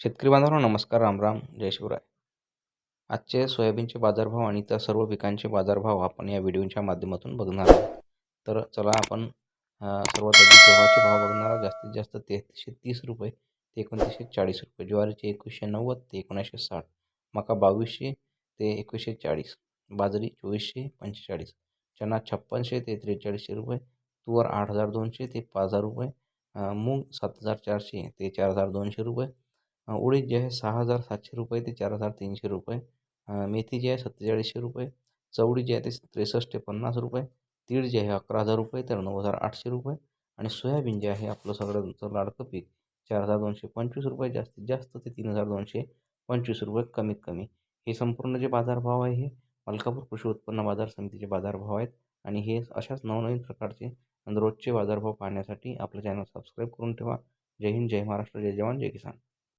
शेतकरी बांधवांनो नमस्कार राम राम जय शिवराय. आजचे सोयाबीनचे बाजारभाव आणि त्या सर्व पिकांचे बाजारभाव आपण या व्हिडिओच्या माध्यमातून बघणार आहोत. तर चला आपण सर्वात आधी गव्हाचे भाव बघणार आहोत. जास्तीत जास्त तेहतीसशे तीस रुपये ते एकोणतीसशे चाळीस रुपये ज्वारीचे एकवीसशे नव्वद ते एकोणीसशे साठ मका बावीसशे ते एकवीसशे चाळीस बाजरी चोवीसशे पंचेचाळीस चना छप्पनशे ते त्रेचाळीसशे रुपये तुवर आठ हजार दोनशे ते पाच हजार रुपये मूग सात हजार चारशे ते चार हजार दोनशे रुपये उडीद जे आहे सहा हजार सातशे रुपये ते चार हजार तीनशे रुपये. मेथी जी आहे सत्तेचाळीसशे रुपये. चवळी जी आहे ते त्रेसष्ट ते पन्नास रुपये. तीळ जे आहे अकरा हजार रुपये तर नऊ हजार आठशे रुपये. आणि सोयाबीन जे आहे आपलं सगळ्यांचं लाडकं पीक चार हजार दोनशे पंचवीस रुपये जास्तीत जास्त ते तीन हजार दोनशे पंचवीस रुपये कमीत कमी. हे संपूर्ण जे बाजारभाव आहे हे मलकापूर कृषी उत्पन्न बाजार समितीचे बाजारभाव आहेत. आणि हे अशाच नवनवीन प्रकारचे रोजचे बाजारभाव पाहण्यासाठी आपलं चॅनल सबस्क्राईब करून ठेवा. जय हिंद जय महाराष्ट्र जय जवान जय किसान.